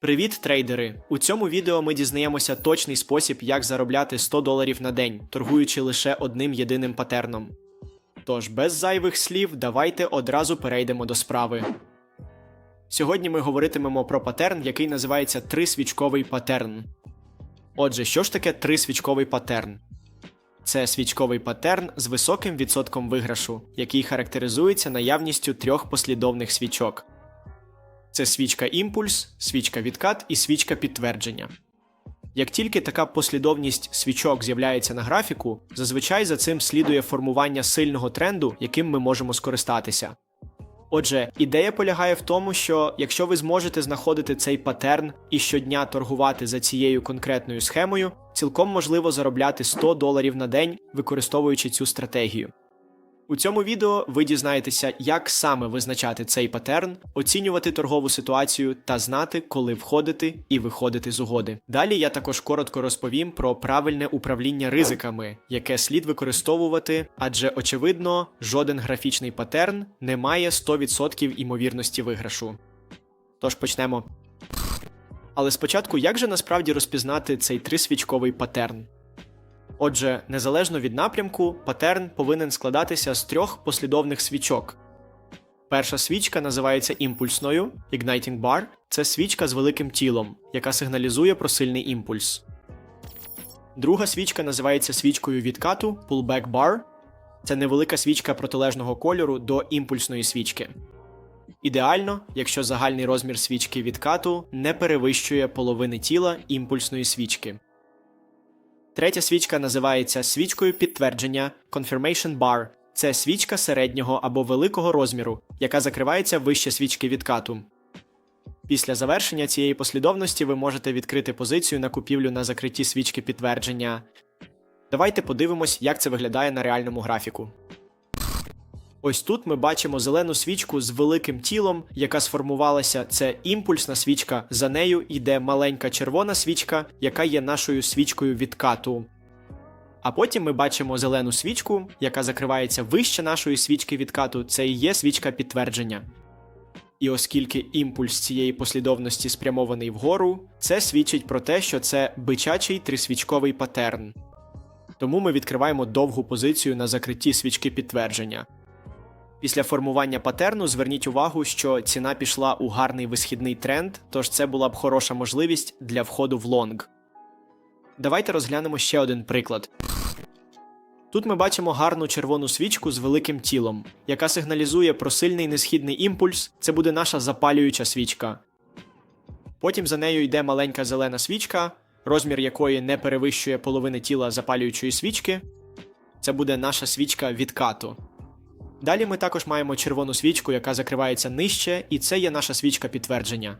Привіт, трейдери! У цьому відео ми дізнаємося точний спосіб, як заробляти 100 доларів на день, торгуючи лише одним єдиним патерном. Тож, без зайвих слів, давайте одразу перейдемо до справи. Сьогодні ми говоритимемо про патерн, який називається трисвічковий патерн. Отже, що ж таке трисвічковий патерн? Це свічковий патерн з високим відсотком виграшу, який характеризується наявністю трьох послідовних свічок. Це свічка імпульс, свічка відкат і свічка підтвердження. Як тільки така послідовність свічок з'являється на графіку, зазвичай за цим слідує формування сильного тренду, яким ми можемо скористатися. Отже, ідея полягає в тому, що якщо ви зможете знаходити цей патерн і щодня торгувати за цією конкретною схемою, цілком можливо заробляти 100 доларів на день, використовуючи цю стратегію. У цьому відео ви дізнаєтеся, як саме визначати цей патерн, оцінювати торгову ситуацію та знати, коли входити і виходити з угоди. Далі я також коротко розповім про правильне управління ризиками, яке слід використовувати, адже очевидно, жоден графічний патерн не має 100% імовірності виграшу. Тож почнемо. Але спочатку, як же насправді розпізнати цей трисвічковий патерн? Отже, незалежно від напрямку, патерн повинен складатися з трьох послідовних свічок. Перша свічка називається імпульсною Igniting Bar це свічка з великим тілом, яка сигналізує про сильний імпульс. Друга свічка називається свічкою відкату Pullback Bar це невелика свічка протилежного кольору до імпульсної свічки. Ідеально, якщо загальний розмір свічки відкату не перевищує половини тіла імпульсної свічки. Третя свічка називається свічкою підтвердження Confirmation Bar. Це свічка середнього або великого розміру, яка закривається вище свічки відкату. Після завершення цієї послідовності ви можете відкрити позицію на купівлю на закритті свічки підтвердження. Давайте подивимось, як це виглядає на реальному графіку. Ось тут ми бачимо зелену свічку з великим тілом, яка сформувалася. Це імпульсна свічка. За нею йде маленька червона свічка, яка є нашою свічкою відкату. А потім ми бачимо зелену свічку, яка закривається вище нашої свічки відкату. Це і є свічка підтвердження. І оскільки імпульс цієї послідовності спрямований вгору, це свідчить про те, що це бичачий трисвічковий патерн. Тому ми відкриваємо довгу позицію на закритті свічки підтвердження. Після формування патерну зверніть увагу, що ціна пішла у гарний висхідний тренд, тож це була б хороша можливість для входу в лонг. Давайте розглянемо ще один приклад. Тут ми бачимо гарну червону свічку з великим тілом, яка сигналізує про сильний несхідний імпульс, це буде наша запалююча свічка. Потім за нею йде маленька зелена свічка, розмір якої не перевищує половини тіла запалюючої свічки. Це буде наша свічка відкату. Далі ми також маємо червону свічку, яка закривається нижче, і це є наша свічка підтвердження.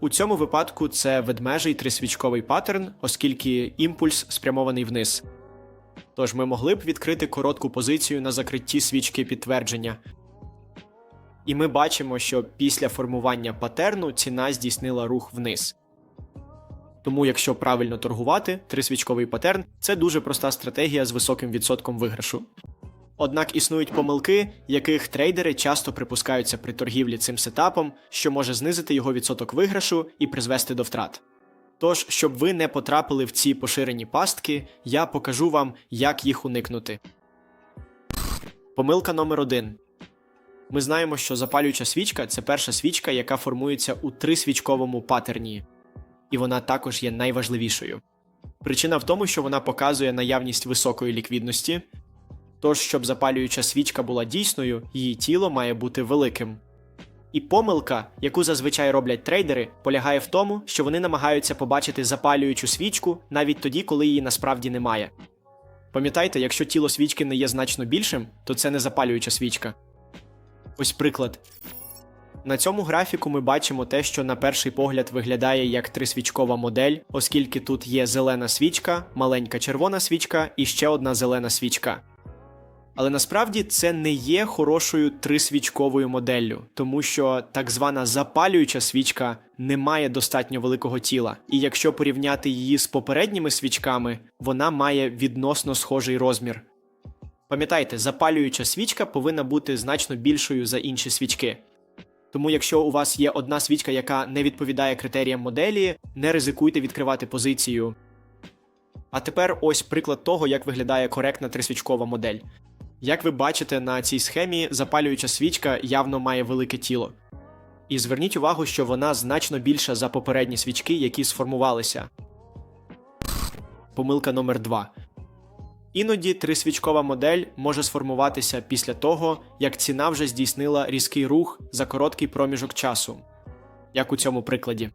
У цьому випадку це ведмежий трисвічковий паттерн, оскільки імпульс спрямований вниз. Тож ми могли б відкрити коротку позицію на закритті свічки підтвердження. І ми бачимо, що після формування патерну ціна здійснила рух вниз. Тому, якщо правильно торгувати, трисвічковий патерн це дуже проста стратегія з високим відсотком виграшу. Однак існують помилки, яких трейдери часто припускаються при торгівлі цим сетапом, що може знизити його відсоток виграшу і призвести до втрат. Тож, щоб ви не потрапили в ці поширені пастки, я покажу вам, як їх уникнути. Помилка номер 1 Ми знаємо, що запалююча свічка це перша свічка, яка формується у трисвічковому патерні, і вона також є найважливішою. Причина в тому, що вона показує наявність високої ліквідності, Тож, щоб запалююча свічка була дійсною, її тіло має бути великим. І помилка, яку зазвичай роблять трейдери, полягає в тому, що вони намагаються побачити запалюючу свічку навіть тоді, коли її насправді немає. Пам'ятайте, якщо тіло свічки не є значно більшим, то це не запалююча свічка. Ось приклад. На цьому графіку ми бачимо те, що на перший погляд виглядає як трисвічкова модель, оскільки тут є зелена свічка, маленька червона свічка і ще одна зелена свічка. Але насправді це не є хорошою трисвічковою моделлю, тому що так звана запалююча свічка не має достатньо великого тіла, і якщо порівняти її з попередніми свічками, вона має відносно схожий розмір. Пам'ятайте, запалююча свічка повинна бути значно більшою за інші свічки. Тому, якщо у вас є одна свічка, яка не відповідає критеріям моделі, не ризикуйте відкривати позицію. А тепер ось приклад того, як виглядає коректна трисвічкова модель. Як ви бачите на цій схемі, запалююча свічка явно має велике тіло. І зверніть увагу, що вона значно більша за попередні свічки, які сформувалися. Помилка номер 2. Іноді трисвічкова модель може сформуватися після того, як ціна вже здійснила різкий рух за короткий проміжок часу, як у цьому прикладі.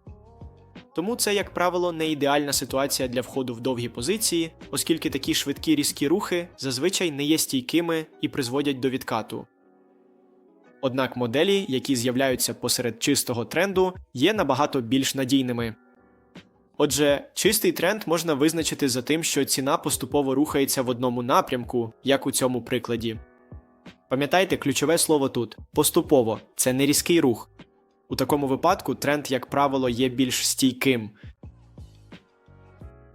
Тому це, як правило, не ідеальна ситуація для входу в довгі позиції, оскільки такі швидкі різкі рухи зазвичай не є стійкими і призводять до відкату. Однак моделі, які з'являються посеред чистого тренду, є набагато більш надійними. Отже, чистий тренд можна визначити за тим, що ціна поступово рухається в одному напрямку, як у цьому прикладі. Пам'ятайте ключове слово тут поступово це не різкий рух. У такому випадку тренд, як правило, є більш стійким.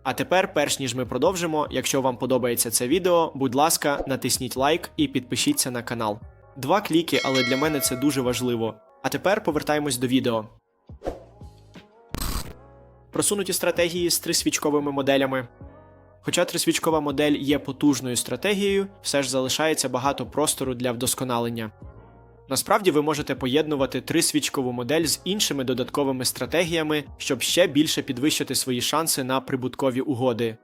А тепер, перш ніж ми продовжимо, якщо вам подобається це відео, будь ласка, натисніть лайк і підпишіться на канал. Два кліки, але для мене це дуже важливо. А тепер повертаємось до відео. Просунуті стратегії з трисвічковими моделями. Хоча трисвічкова модель є потужною стратегією, все ж залишається багато простору для вдосконалення. Насправді ви можете поєднувати трисвічкову модель з іншими додатковими стратегіями, щоб ще більше підвищити свої шанси на прибуткові угоди.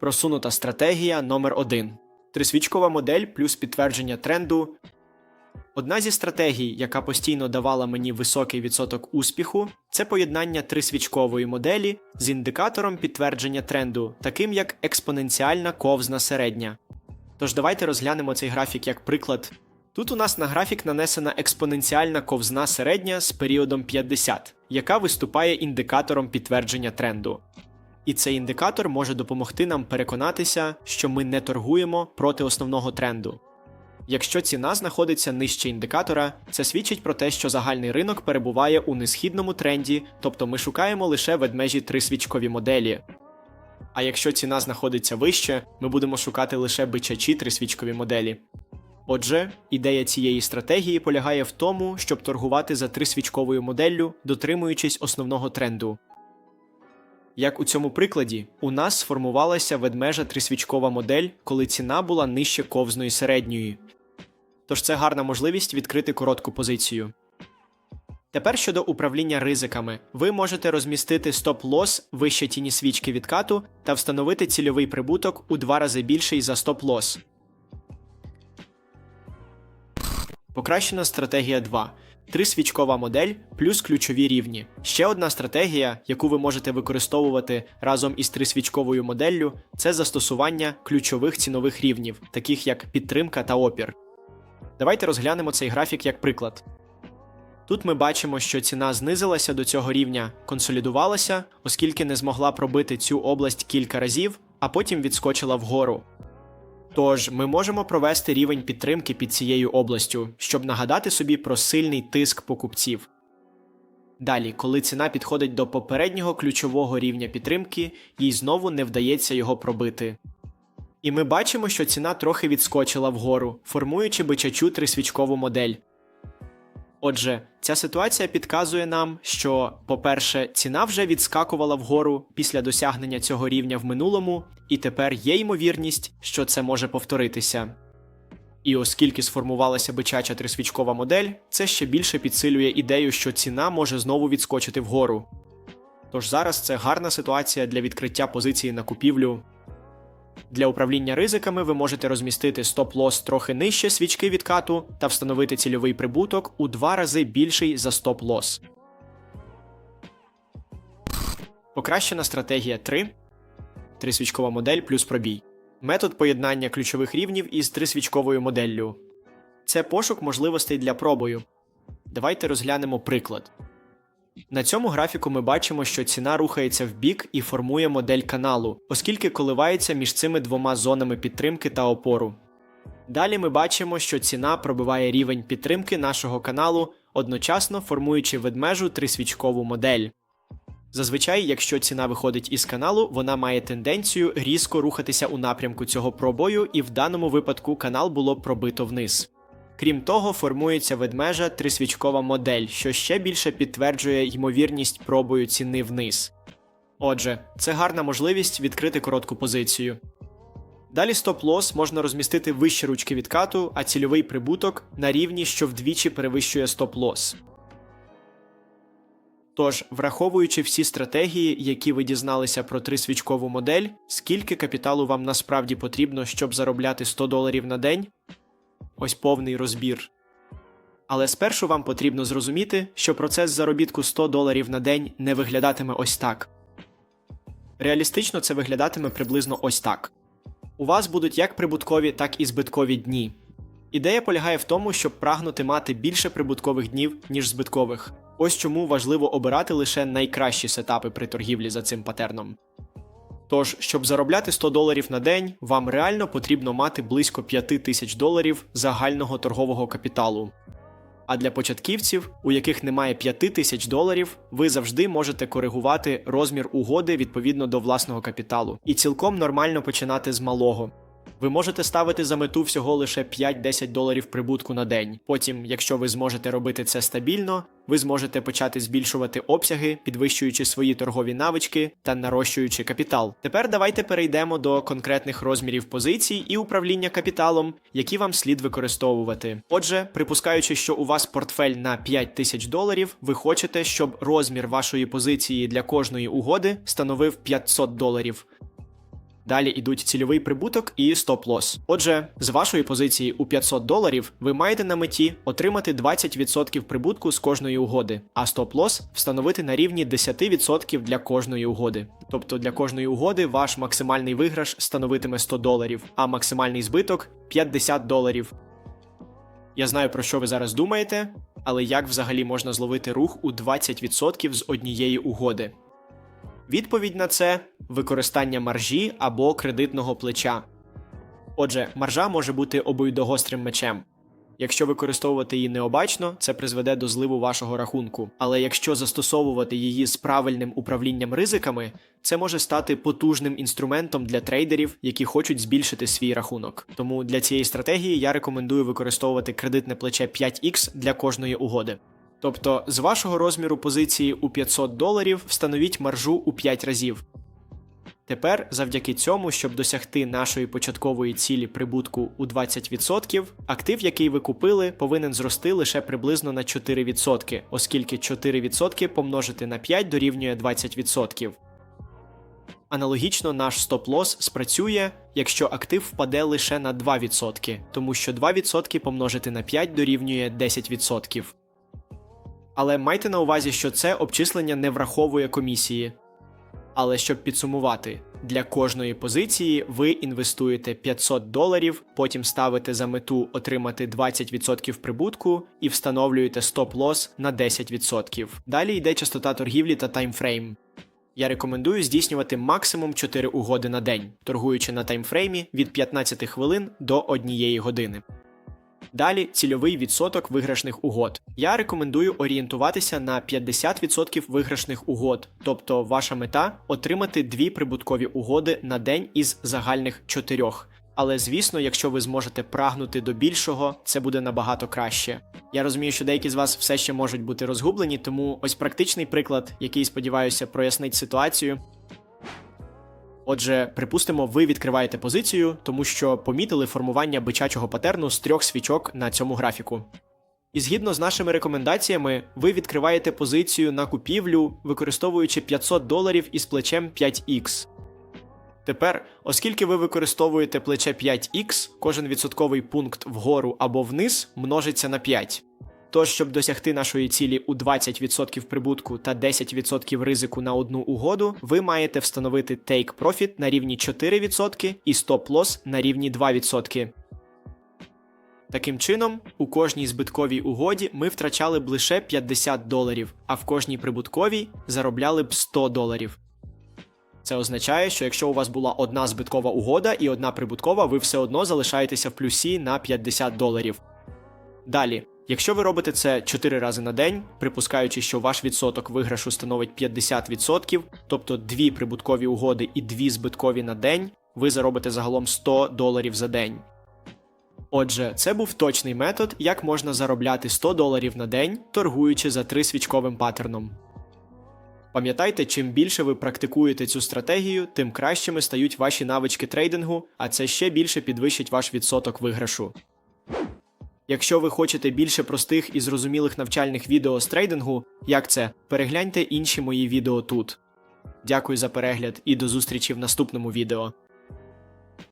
Просунута стратегія номер 1 Трисвічкова модель плюс підтвердження тренду. Одна зі стратегій, яка постійно давала мені високий відсоток успіху, це поєднання трисвічкової моделі з індикатором підтвердження тренду, таким як експоненціальна ковзна середня. Тож давайте розглянемо цей графік як приклад. Тут у нас на графік нанесена експоненціальна ковзна середня з періодом 50, яка виступає індикатором підтвердження тренду. І цей індикатор може допомогти нам переконатися, що ми не торгуємо проти основного тренду. Якщо ціна знаходиться нижче індикатора, це свідчить про те, що загальний ринок перебуває у несхідному тренді, тобто ми шукаємо лише ведмежі трисвічкові моделі. А якщо ціна знаходиться вище, ми будемо шукати лише бичачі трисвічкові моделі. Отже, ідея цієї стратегії полягає в тому, щоб торгувати за трисвічковою моделлю, дотримуючись основного тренду. Як у цьому прикладі, у нас сформувалася ведмежа трисвічкова модель, коли ціна була нижче ковзної середньої. Тож це гарна можливість відкрити коротку позицію. Тепер щодо управління ризиками, ви можете розмістити стоп-лос вище тіні свічки відкату та встановити цільовий прибуток у два рази більший за стоп-лос. Покращена стратегія 2. Трисвічкова модель плюс ключові рівні. Ще одна стратегія, яку ви можете використовувати разом із трисвічковою моделлю, це застосування ключових цінових рівнів, таких як підтримка та опір. Давайте розглянемо цей графік як приклад. Тут ми бачимо, що ціна знизилася до цього рівня, консолідувалася, оскільки не змогла пробити цю область кілька разів, а потім відскочила вгору. Тож ми можемо провести рівень підтримки під цією областю, щоб нагадати собі про сильний тиск покупців. Далі, коли ціна підходить до попереднього ключового рівня підтримки, їй знову не вдається його пробити. І ми бачимо, що ціна трохи відскочила вгору, формуючи бичачу трисвічкову модель. Отже, ця ситуація підказує нам, що, по-перше, ціна вже відскакувала вгору після досягнення цього рівня в минулому, і тепер є ймовірність, що це може повторитися. І оскільки сформувалася бичача трисвічкова модель, це ще більше підсилює ідею, що ціна може знову відскочити вгору. Тож зараз це гарна ситуація для відкриття позиції на купівлю. Для управління ризиками ви можете розмістити стоп-лос трохи нижче свічки відкату та встановити цільовий прибуток у два рази більший за стоп-лос. Покращена стратегія 3. Трисвічкова модель плюс пробій. Метод поєднання ключових рівнів із трисвічковою моделлю. Це пошук можливостей для пробою. Давайте розглянемо приклад. На цьому графіку ми бачимо, що ціна рухається в бік і формує модель каналу, оскільки коливається між цими двома зонами підтримки та опору. Далі ми бачимо, що ціна пробиває рівень підтримки нашого каналу, одночасно формуючи ведмежу трисвічкову модель. Зазвичай, якщо ціна виходить із каналу, вона має тенденцію різко рухатися у напрямку цього пробою, і в даному випадку канал було пробито вниз. Крім того, формується ведмежа трисвічкова модель, що ще більше підтверджує ймовірність пробою ціни вниз. Отже, це гарна можливість відкрити коротку позицію. Далі стоп-лос можна розмістити вище ручки відкату, а цільовий прибуток на рівні, що вдвічі перевищує стоп-лос. Тож, враховуючи всі стратегії, які ви дізналися про трисвічкову модель, скільки капіталу вам насправді потрібно, щоб заробляти 100 доларів на день? Ось повний розбір. Але спершу вам потрібно зрозуміти, що процес заробітку 100 доларів на день не виглядатиме ось так. Реалістично це виглядатиме приблизно ось так. У вас будуть як прибуткові, так і збиткові дні. Ідея полягає в тому, щоб прагнути мати більше прибуткових днів, ніж збиткових. Ось чому важливо обирати лише найкращі сетапи при торгівлі за цим патерном. Тож, щоб заробляти 100 доларів на день, вам реально потрібно мати близько 5 тисяч доларів загального торгового капіталу. А для початківців, у яких немає 5 тисяч доларів, ви завжди можете коригувати розмір угоди відповідно до власного капіталу і цілком нормально починати з малого. Ви можете ставити за мету всього лише 5-10 доларів прибутку на день. Потім, якщо ви зможете робити це стабільно, ви зможете почати збільшувати обсяги, підвищуючи свої торгові навички та нарощуючи капітал. Тепер давайте перейдемо до конкретних розмірів позицій і управління капіталом, які вам слід використовувати. Отже, припускаючи, що у вас портфель на 5 тисяч доларів, ви хочете, щоб розмір вашої позиції для кожної угоди становив 500 доларів. Далі йдуть цільовий прибуток і стоп-лос. Отже, з вашої позиції у 500 доларів ви маєте на меті отримати 20% прибутку з кожної угоди, а стоп-лос встановити на рівні 10% для кожної угоди. Тобто для кожної угоди ваш максимальний виграш становитиме 100 доларів, а максимальний збиток 50 доларів. Я знаю про що ви зараз думаєте, але як взагалі можна зловити рух у 20% з однієї угоди? Відповідь на це використання маржі або кредитного плеча. Отже, маржа може бути обоюдогострим мечем. Якщо використовувати її необачно, це призведе до зливу вашого рахунку. Але якщо застосовувати її з правильним управлінням ризиками, це може стати потужним інструментом для трейдерів, які хочуть збільшити свій рахунок. Тому для цієї стратегії я рекомендую використовувати кредитне плече 5X для кожної угоди. Тобто з вашого розміру позиції у 500 доларів встановіть маржу у 5 разів. Тепер, завдяки цьому, щоб досягти нашої початкової цілі прибутку у 20%, актив, який ви купили, повинен зрости лише приблизно на 4%, оскільки 4% помножити на 5 дорівнює 20%. Аналогічно наш стоп-лос спрацює, якщо актив впаде лише на 2%, тому що 2% помножити на 5 дорівнює 10%. Але майте на увазі, що це обчислення не враховує комісії. Але щоб підсумувати, для кожної позиції ви інвестуєте 500 доларів, потім ставите за мету отримати 20% прибутку і встановлюєте стоп-лос на 10%. Далі йде частота торгівлі та таймфрейм. Я рекомендую здійснювати максимум 4 угоди на день, торгуючи на таймфреймі від 15 хвилин до 1 години. Далі цільовий відсоток виграшних угод. Я рекомендую орієнтуватися на 50% виграшних угод, тобто ваша мета отримати дві прибуткові угоди на день із загальних чотирьох. Але звісно, якщо ви зможете прагнути до більшого, це буде набагато краще. Я розумію, що деякі з вас все ще можуть бути розгублені, тому ось практичний приклад, який сподіваюся прояснить ситуацію. Отже, припустимо, ви відкриваєте позицію, тому що помітили формування бичачого патерну з трьох свічок на цьому графіку. І згідно з нашими рекомендаціями, ви відкриваєте позицію на купівлю, використовуючи 500 доларів із плечем 5X. Тепер, оскільки ви використовуєте плече 5X, кожен відсотковий пункт вгору або вниз множиться на 5. Тож, щоб досягти нашої цілі у 20% прибутку та 10% ризику на одну угоду, ви маєте встановити Take Profit на рівні 4% і Stop Loss на рівні 2%. Таким чином, у кожній збитковій угоді ми втрачали б лише 50 доларів, а в кожній прибутковій заробляли б 100 доларів. Це означає, що якщо у вас була одна збиткова угода і одна прибуткова, ви все одно залишаєтеся в плюсі на 50 доларів. Далі, якщо ви робите це 4 рази на день, припускаючи, що ваш відсоток виграшу становить 50%, тобто дві прибуткові угоди і дві збиткові на день, ви заробите загалом 100 доларів за день. Отже, це був точний метод, як можна заробляти 100 доларів на день, торгуючи за трисвічковим паттерном. Пам'ятайте, чим більше ви практикуєте цю стратегію, тим кращими стають ваші навички трейдингу, а це ще більше підвищить ваш відсоток виграшу. Якщо ви хочете більше простих і зрозумілих навчальних відео з трейдингу, як це, перегляньте інші мої відео тут. Дякую за перегляд і до зустрічі в наступному відео.